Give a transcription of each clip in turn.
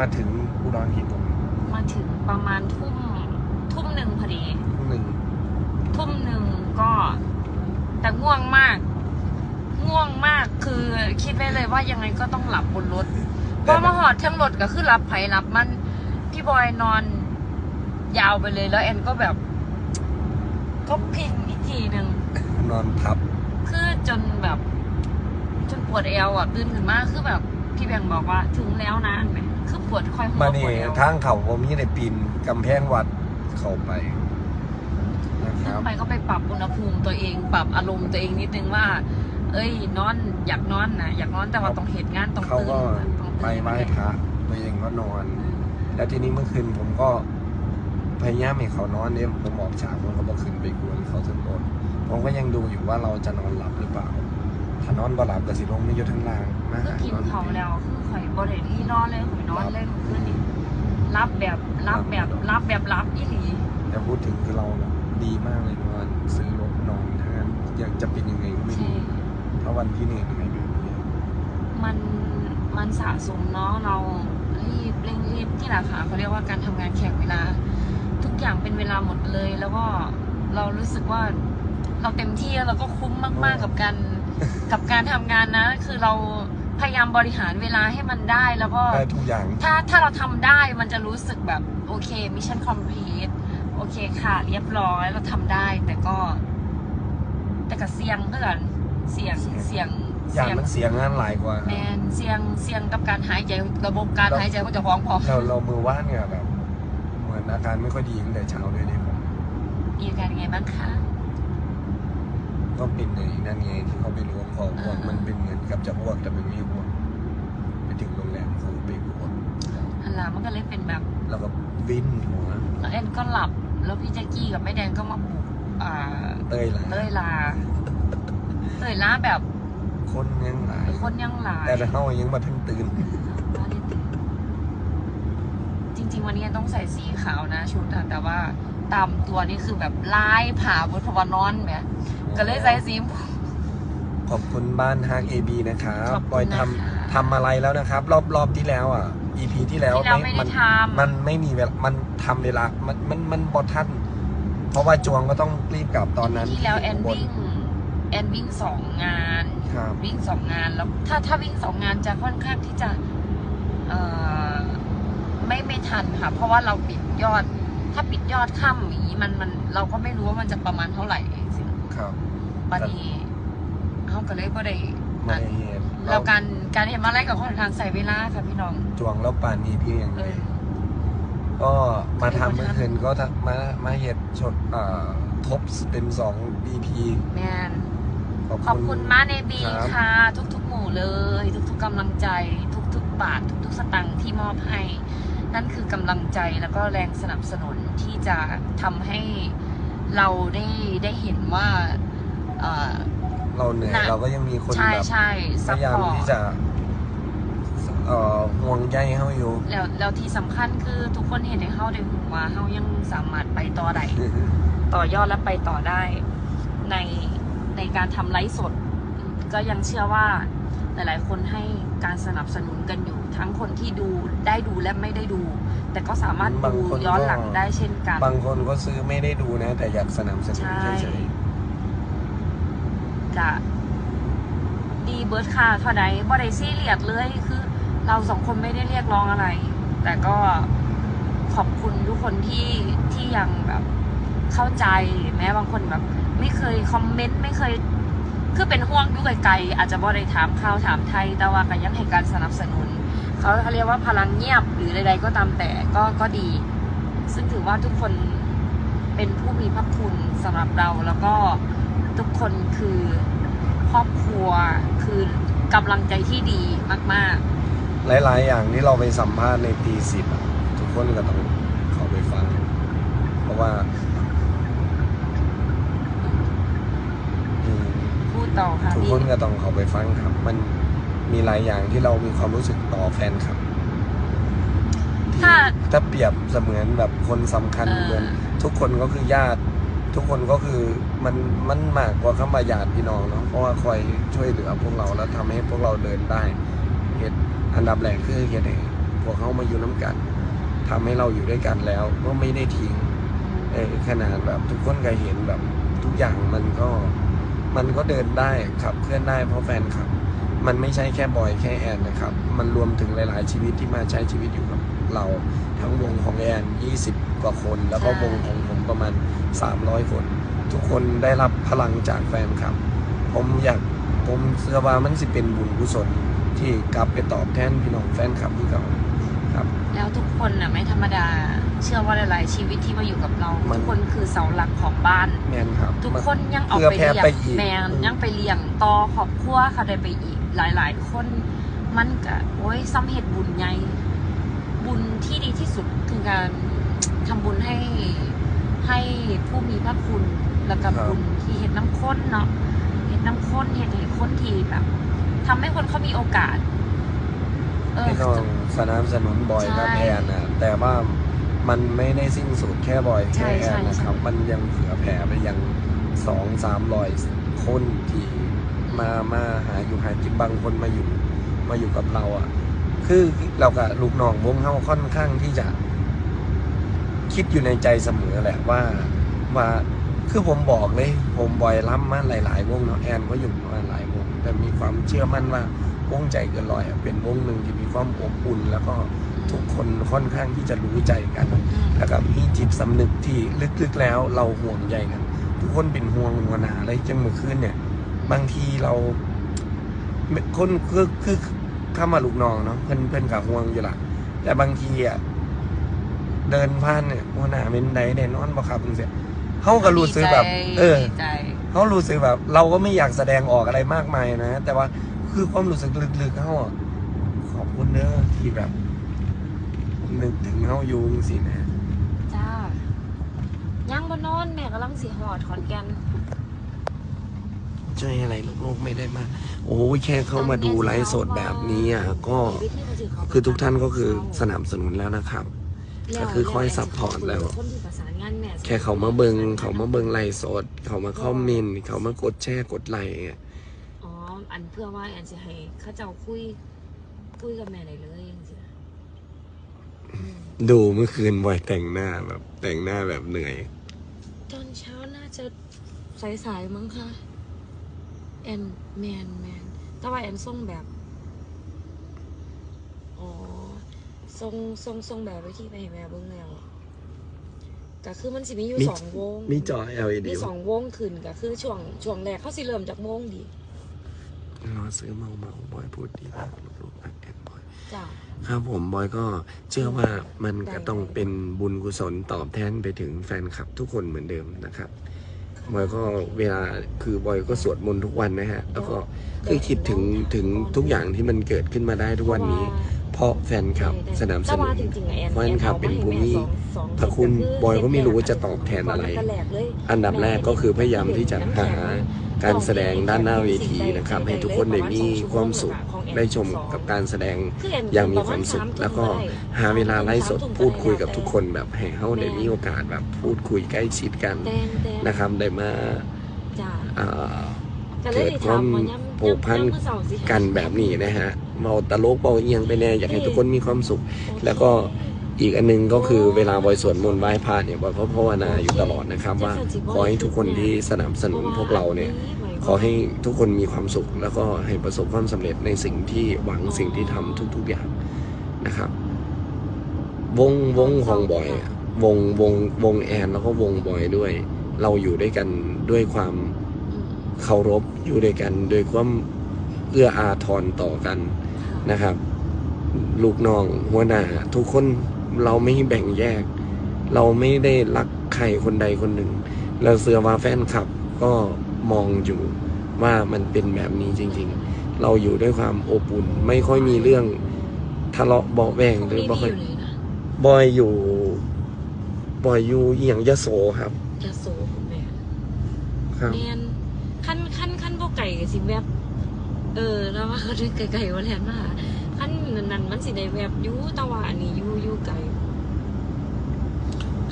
มาถึงอุดรกี่โมงมาถึงประมาณทุ่มทุ่มหนึ่งพอดีหนึ่งทุ่มหนึ่งก็แต่ง่วงมาก ง่วงมากคือคิดไว้เลยว่ายังไงก็ต้องหลับบนรถพอมาหอดทั้งรถก็คือรับไผรับมันพี่บอยนอนยาวไปเลยแล้วแอนก็แบบก็พิงอีกทีหนึ่งนอนทับ คือจนแบบ จนปวดเอวอะตื่นขึ้นมาคือแบบ พี่แบงค์บอกว่าถึงแล้วนะอันไหม คือปวดค่อยหัวมาปนี่วดเอวทางเขาผมมีในปีนกำแพงวัดเข้าไปนะคขึ้รันบไปก็ไปปรับอุณหภูมิตัวเอง ปรับอารมณ์ตัวเองนิดนึงว่า เอ้ยนอนอยากนอนนะอยากนอนแต่ว่าต้องเหตุงานต้องเขาตื่นก็ต้องตื่นไปไหว้พระตัวเองก็นอน แล้วทีนี้เมื่อคืนผมก็พยายามให้เขานอนเนี่ยผมบอกฉากผมก็บอกขึ้นไปกวนเขาขึ้นรถผมก็ยังดูอยู่ว่าเราจะนอนหลับหรือเปล่า ถ้านอนบ่หลับก็สิลงไม่อยู่ทั้งล่างมาคือหากินเขาแล้วคือข่อยบริเวณที่นอนเลยข่อยนอนเลยคืนนี้รับแบบรับแบบรับแบบรับอีหลีแต่พูดถึงคือเราแบบดีมากเลยนอนซื้อรถนอนถ้างั้นอยากจะเป็นยังไงก็ไม่ใช่รู้ถ้าวันที่เหนื่อยเหนื่อยแบบนี้มันมันสะสมเนาะเรารีบเร่งรีบที่ราคาเขาเรียกว่าการทำงานแข่งเวลา ทุกอย่างเป็นเวลาหมดเลย แล้วก็เรารู้สึกว่าเราเต็มที่แล้วเราก็คุ้มมาก ๆกับการ กับการทำงานนะ คือเราพยายามบริหารเวลาให้มันได้แล้วก็ ได้ทุกอย่าง ถ้าถ้าเราทำได้มันจะรู้สึกแบบ โอเคมิชชั่นคอมพลีทโอเคค่ะ เรียบร้อยเราทำได้ แต่ก็ แต่ก็เสี่ยงเพื่อนเสี่ยงเสี่ยงอย่างเสี่ยงมันเสียงานหลายกว่า แมนเสี่ยงเสี่ยงกับการหายใจระบบการหายใจก็จะฟ้องพอเราเรามือว่านเนี่ยแบบ เหมือนอาการไม่ค่อยดีตั้งแต่เช้าเลยเนี่ยผม มีอาการยังไงบ้างคะ ก็เป็นในนั่นไงที่เขาไปล้วงคออ้วกมันเป็นเหมือนกับจะอ้วกแต่มันไม่อ้วกไปถึงโรงแรมเขาไปอ้วกอันลามันก็เลยเป็นแบบ แล้วก็วิ่นหัวแล้วแอนก็หลับ แล้วพี่แจ็กกี้กับแม่แดงก็มาปลุกอ่าเต้ยหลายเต้ยลาเต้ยลาแบบ คนยังหลายคนยังหลายแต่เขายังมาทั้งตื่นจริง ๆ วันนี้ต้องใส่สีขาวนะชุดอะแต่ว่า ตามตัวนี่คือแบบลายผ่าบนพวนอนแหมก็เลยใส่สีม่วงขอบคุณบ้านฮักเอบีนะครับขอบคุณบอยทนะคะำทำอะไรแล้วนะครับ รอบรอบที่แล้วอะ EP ที่แล้วที่เราไม่ได้มันทำมันไม่มีเวลามันทำเวลา มันมันมันบอทันเพราะว่าจวงก็ต้องรีบกลับตอนนั้นที่แล้วแอนยู่บวิ่งแอนวิ่งสองงานครับวิ่งสองงานแล้วถ้าถ้าวิ่งสองงานจะค่อนข้างที่จะเอ่อไม่ไม่ทันค่ะ เพราะว่าเราปิดยอด ถ้าปิดยอดค่ำอย่างนี้มันมันเราก็ไม่รู้ว่ามันจะประมาณเท่าไหร่สิครับบัดนี้เขาก็เลยก็ได้ไม่ได้เหตุแล้วการการเห็นมาไล่กับคนทางใส่เวลาค่ะพี่น้อง จวงแล้วปานนี้พี่ยังเออก็มาทำเมื่อคืนก็ทำมามาเหตุชดเอ่อทบเป็นสอง EP แมน ขอบขอบคุคุณณมาเนบีครับ ค่ะ ทุกๆหมู่เลย ทุกๆกำลังใจ ทุกๆบาท ทุกๆสตังค์ที่มอบให้ นั่นคือกำลังใจแล้วก็แรงสนับสนุนที่จะทำให้เราได้ได้เห็นว่าเอ่อ เราเหนื่อยน่ะ เราก็ยังมีคนใช่แบบใช่พซัพยายามพอร์ที่ตจะเอ่อห่วงใยเขาอยู่ แล้วแล้วที่สำคัญคือทุกคนเห็นในเฮาได้หูว่าเฮายังสามารถไปต่อได้ ต่อยอดและไปต่อได้ในในการทำไลฟ์สดก็ยังเชื่อว่า หลายๆ คนให้การสนับสนุนกันอยู่ ทั้งคนที่ดูได้ดูและไม่ได้ดู แต่ก็สามารถบางดูคนก็ย้อนหลังได้เช่นกัน บางคนก็ซื้อไม่ได้ดูนะ แต่อยากสนับสนุนใช่เฉยจะดีเบิร์ดค่ะเท่าใดบ่ได้ซีเรียสเลยคือ เราสองคนไม่ได้เรียกร้องอะไร แต่ก็ขอบคุณทุกคนที่ที่ยังแบบเข้าใจแม้บางคนแบบ ไม่เคยคอมเมนต์ไม่เคย คือเป็นห่วงอยู่ไกลๆอาจจะบ่ได้ถามข่าวถามไทย แต่ว่าก็ยังให้การสนับสนุน เขาเขาเรียกว่าพลังเงียบหรือใดๆก็ตามแต่ก็ก็ดี ซึ่งถือว่าทุกคนเป็นผู้มีพระคุณสำหรับเราแล้วก็ทุกคนคือครอบครัวคือกำลังใจที่ดีมากๆ หลายๆ อย่างที่เราไปสัมภาษณ์ในตีสิบทุกคนก็ต้องเขาไปฟัง เพราะว่าอืม ๆ พูด ต่อค่ะทุกพี่คนก็ต้องเข้าไปฟังครับ มันมีหลายอย่างที่เรามีความรู้สึกต่อแฟนครับที่ถ้า ถ้าเปรียบเสมือนแบบคนสำคัญเออ เหมือน ทุกคนก็คือญาติ ทุกคนก็คือมันมันมากกว่าคำว่าญาติพี่น้องเนาะเพราะว่าคอยช่วยเหลือพวกเราแล้วทำให้พวกเราเดินได้เหตุอันดับแรกคือเหตุให้พวกเขามาอยู่น้ำกันทำให้เราอยู่ด้วยกันแล้วก็ไม่ได้ทิ้ง เออขนาดแบบทุกคนก็เห็นแบบทุกอย่างมันก็ มันก็เดินได้ขับเคลื่อนได้เพราะแฟนคลับ มันไม่ใช่แค่บอยแค่แอนนะครับ มันรวมถึงหลาย ๆ ชีวิตที่มาใช้ชีวิตอยู่กับเราทั้งวงของแอน20 กว่าคน แล้วก็วงของผมประมาณ 300 คน ทุกคนได้รับพลังจากแฟนคลับ ผมอยากผมเชื่อว่ามันสิเป็นบุญกุศลที่กลับไปตอบแทนพี่น้องแฟนคลับที่เขา แล้วทุกคนน่ะไม่ธรรมดา เชื่อว่าหลาย ๆ ชีวิตที่มาอยู่กับเรา มัน ทุกคนคือเสาหลักของบ้าน แมนครับทุกคนยังออกเพื่อไปแพร่เลี้ยงไปอีกแมนยังไปเลี้ยงต่อครอบครัวเขาได้ไปอีกหลาย ๆ คนมันก็โอ้ยซ้ำเหตุบุญใหญ่บุญที่ดีที่สุดคือการทำบุญให้ให้ผู้มีพระคุณแล้วก็บุญที่เห็นน้ำข้นเนาะเห็นน้ำข้นเห็นเห็นคนที่แบบทำให้คนเขามีโอกาส เออพี่น้อง สนับสนุนบอยกับใช่แอนนะแต่ว่ามันไม่ได้สิ้นสุดแค่บอยใช่แค่แอนนะใช่ครับ ใช่ มันยังเผื่อแผ่ไปยังสองสามร้อยคนที่มามาหาอยู่หากินบางคนมาอยู่มาอยู่กับเราอะ คือเรากับลูกน้องวงเฮาค่อนข้างที่จะ คิดอยู่ในใจเสมอแหละว่าว่าคือผมบอกเลย ผมบอยล้ำมาหลาย ๆ วงเนาะแอนก็อยู่มาหลายวงแต่มีความเชื่อมั่นว่า วงใจเกินร้อยอะเป็นวงหนึ่งที่มีความอบอุ่นแล้วก็ทุกคนค่อนข้างที่จะรู้ใจกันอืมแล้วก็มีจิตสำนึกที่ลึกๆแล้วเราห่วงใยกัน ทุกคนเป็นห่วงหัวหนาอะไรจังเมื่อคืนเนี่ย บางทีเราคนคือคือเข้ามาลูกน้องเนาะเพิ่นเพิ่นกับห่วงอยู่ละแต่บางทีอะเดินผ่านเนี่ยหัวหน้าเป็นใดแน่นอนบ่ครับเพิ่งเสียเขาก็รู้สึกแบบ เออดีใจเขารู้สึกแบบ เราก็ไม่อยากแสดงออกอะไรมากมายนะ แต่ว่า คือความรู้สึกลึกๆเขาอะขอบคุณเด้อที่แบบนึกถึงเขาอยู่สินะจ้ายังบนนอนแม่กำลังสีหอดขอนแก่นใช่อะไรลูกๆไม่ได้มา โอ้ยแค่เข้ามาดูไลฟ์สดแบบนี้อะก็คือทุกท่านก็คือสนับสนุนแล้วนะครับ ก็คือคอยซัพพอร์ตแล้วคนที่ประสานงานแม่แค่เขามาเบิงเขามาเบิงไลฟ์สด เขามาคอมเมนต์เขามากดแชร์กดไลค์ อะอ๋ออันเพื่อว่าอันจะให้เขาเจ้าคุย คุยกับแม่ได้เลยจังซี่นะอืมดูเมื่อคืนบอยแต่งหน้าแบบ แต่งหน้าแบบเหนื่อย ตอนเช้าน่าจะสายๆมั้งคะแอนแมนแมนแต่ว่าแอนส่งแบบ อ๋อทรงทรงทรงแบบไว้ที่ไปให้แม่เบิ่งแล้วก็คือมันสิมีอยู่มี สองวง มีจอ LED มีสองวงขึ้นก็คือช่วงช่วงแรกเขาสิเริ่มจากวงดี รอซื้อเมาเมาบอยพูดดีมากลูกๆรักแอนบอย จ้าครับผมบอยก็เชื่อว่ามันก็ต้องเป็นบุญกุศลตอบแทนไปถึงแฟนคลับทุกคนเหมือนเดิมนะครับบอยก็เวลาคือบอยก็สวดมนต์ทุกวันนะฮะแล้วก็คือคิดถึงถึงทุกอย่างที่มันเกิดขึ้นมาได้ทุกวันนี้ เพราะ แฟนคลับสนับสแต่นุว่านจริงๆอะแอนแฟนคลับเป็นผู้มีพระคุณบอยก็ไม่รู้ว่าจะตอบแทนอะไร อันดับแรกก็คือพยายามที่จะหาการแสดงด้านหน้าเวทีนะครับ ให้ทุกคนได้มีความสุขได้ชมกับการแสดงอย่างมีความสุข แล้วก็หาเวลาไล่สดพูดคุยกับทุกคนแบบให้เขาได้มีโอกาสแบบพูดคุยใกล้ชิดกันนะครับได้มาจ้าเอ่อเกิเกิดความ ผูกพันกันแบบนี้นะฮะเมาตลกเบาเอียงไปแน่อยากให้ทุกคนมีความสุข แล้วก็อีกอันหนึงก็คือเวลาบอยสวดมนต์ไหว้พระเนี่ยบอยก็ภาวนาอยู่ตลอดนะครับ ว่าขอให้ทุกคนที่สนับสนุนพวกเราเนี่ยขอให้ทุกคนมีความสุข แล้วก็ให้ประสบความสำเร็จในสิ่งที่หวังสิ่งที่ทำทุก ๆอย่างนะครับ วงวงของบอยอะวงวงวงแอนแล้วก็วงบอยด้วย เราอยู่ด้วยกันด้วยความ เคารพอยู่ด้วยกันด้วยความเอื้ออาทรต่อกันนะครับ ลูกน้องหัวหน้าทุกคนเราไม่แบ่งแยก เราไม่ได้รักใครคนใดคนหนึ่ง เราเสือว่าแฟนคลับก็มองอยู่ว่ามันเป็นแบบนี้จริง ๆ เราอยู่ด้วยความอบอุ่นไม่ค่อยมีเรื่องทะเลาะเบาะแวงหรือบ่ค่อยบอยอยู่บอยอยู่เอียงยโสครับยาโสคุณแม่ครับแมน ขั้นขั้นขั้นพวกไก่สิแบบเออแล้วว่าเขาด้วยไก่ไก่ว่าแลนมาหาขั้นนั้นมันสิได้แบบอยูแตะวันนี่อยูอยูไก่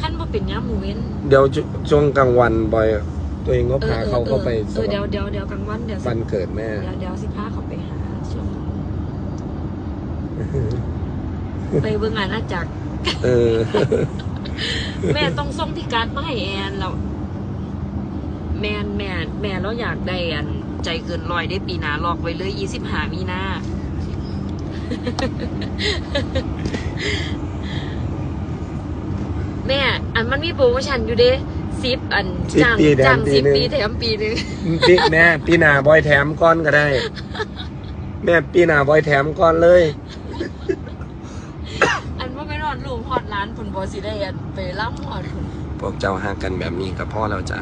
ขั้นว่าเป็นย้ำหมูเว้นเดี๋ยวช่วช่วงกลางวันบอย ตัวเองก็พาเขาเข้าไปเออเดี๋ยวเดี๋ยวเดี๋ยวกลางวันเดี๋ยวสิวันเกิดแม่เดี๋ยวเดี๋ยวสิพาเขาไปหาช่วงคไปเบิ่งอาณาจักรเออ แม่ต้องส่งที่การดมาให้แอนแล้ว แม่นแม่แม่เราอยากได้อัน ใจเกินร้อยได้ปีหนาลอกไว้เลยยี่สิบหามีนาแม่อันมันมีโปรโมชั่นอยู่เด้ซิปอัน10จ้างปีแถมจ้างปีสิบหนึ่ง ปีแถมปีหนึ่งปีแม่ปีหน้าบอยแถมก้อนก็ได้ แม่ปีหน้าบอยแถมก้อนเลย อันว่าไม่นอนลูกฮอดร้านผลบอสิได้อันไปล่ำฮอดผล พวกเจ้าหากันแบบนี้กับพ่อเราจะ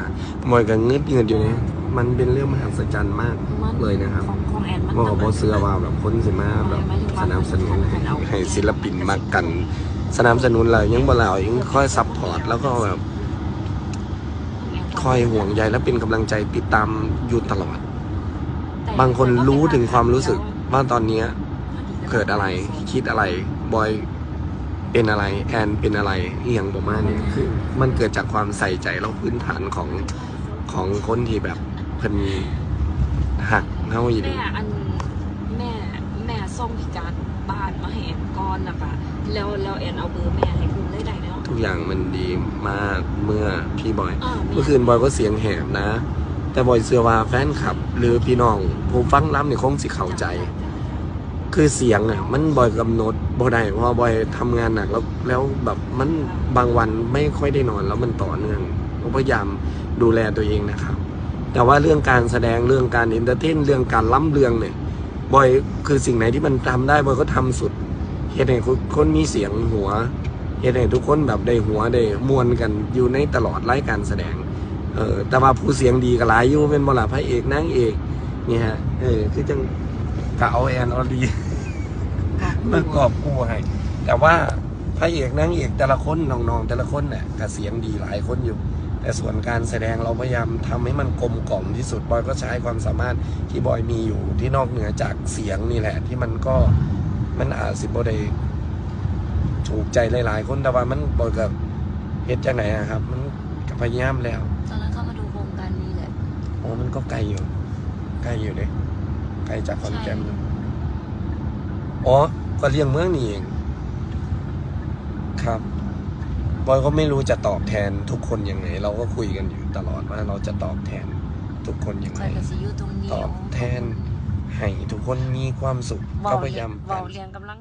บอยกับเงืดเงินอยู่นี่มันเป็นเรื่องมหัศจรรย์มากเลยนะครับของของแอนมันบอกกับบอเสือว่าแบบคนสิมาแบบสนับสนุนให้ให้ศิลปินมากัน สนับสนุนเรายังบ่เรายังค่อยซัพพอร์ตแล้วก็แบบคอยห่วงใยและเป็นกำลังใจติดตามอยู่ตลอดแต่บางคนรู้ถึงความรู้สึกว่าตอนเนี้ยเกิดอะไรคิดอะไรบอย เป็นอะไรแอนเป็นอะไรเอียงประมาณนี้คือมันเกิดจากความใส่ใจแล้วพื้นฐานของของคนที่แบบเพิ่นหักเฮาอยู่แม่ดีอันแม่แม่ส่งพิการบ้านมาให้แอนก่อนนะคะแล้วแล้วแอนเอาเบอร์แม่ให้คุณได้ได้แล้วทุกอย่างมันดีมากเมื่อพี่บอยอ่าแเมื่อคืนบอยก็เสียงแหบนะ แต่บอยเชื่อว่าแฟนคลับ หรือพี่น้องผู้ฟังล้ำเนี่ยคงสิเข้าใจ คือเสียงอะ มันบอยกำหนด บ่ได้เพราะบอยทำงานหนักแล้วแล้วแบบมันบางวันไม่ค่อยได้นอนแล้วมันต่อเนื่องผมพยายามดูแลตัวเองนะครับ แต่ว่าเรื่องการแสดงเรื่องการเอนเตอร์เทนเรื่องการล้ำเรื่องเนี่ยบอยคือสิ่งไหนที่มันทำได้บอยก็ทำสุดเฮ็ดให้คนมีเสียงหัวเฮ็ดให้ทุกคนแบบได้หัวได้มวนกันอยู่ในตลอดรายการแสดงเออแต่ว่าผู้เสียงดีก็หลายอยู่เป็นบลาพระเอกนางเอกเนี่ยฮะเออคือจังกะเอาแอนออดี มากอบกู้ให้ แต่ว่าพระเอกนางเอกแต่ละคนน้องๆแต่ละคนเนี่ยกเสียงดีหลายคนอยู่ แต่ส่วนการแสดงเราพยายามทำให้มันกลมกล่อมที่สุดบอยก็ใช้ความสามารถที่บอยมีอยู่ที่นอกเหนือจากเสียงนี่แหละ ที่มันก็มันอาจสิบได้ถูกใจหลายๆ คนแต่ว่ามันบอยกับเฮ็ดจังไหนอะครับ มันก็พยายามแล้วตอนนั้นเข้ามาดูโครงการนี้แหละโอ้มันก็ไกลอยู่ไกลอยู่เลยไกลจากคอนแกนอยู่อ๋อ ก็เลี้ยงเมืองนี่เอง ครับบอยก็ไม่รู้จะตอบแทนทุกคนยังไง เราก็คุยกันอยู่ตลอดว่าเราจะตอบแทนทุกคนยังคไงอยกับซีอยู่ตรงนี้ตอบแทนให้ทุกคนมีความสุขเว้าก็พเรียายยามนเว้าเรียนกำลัง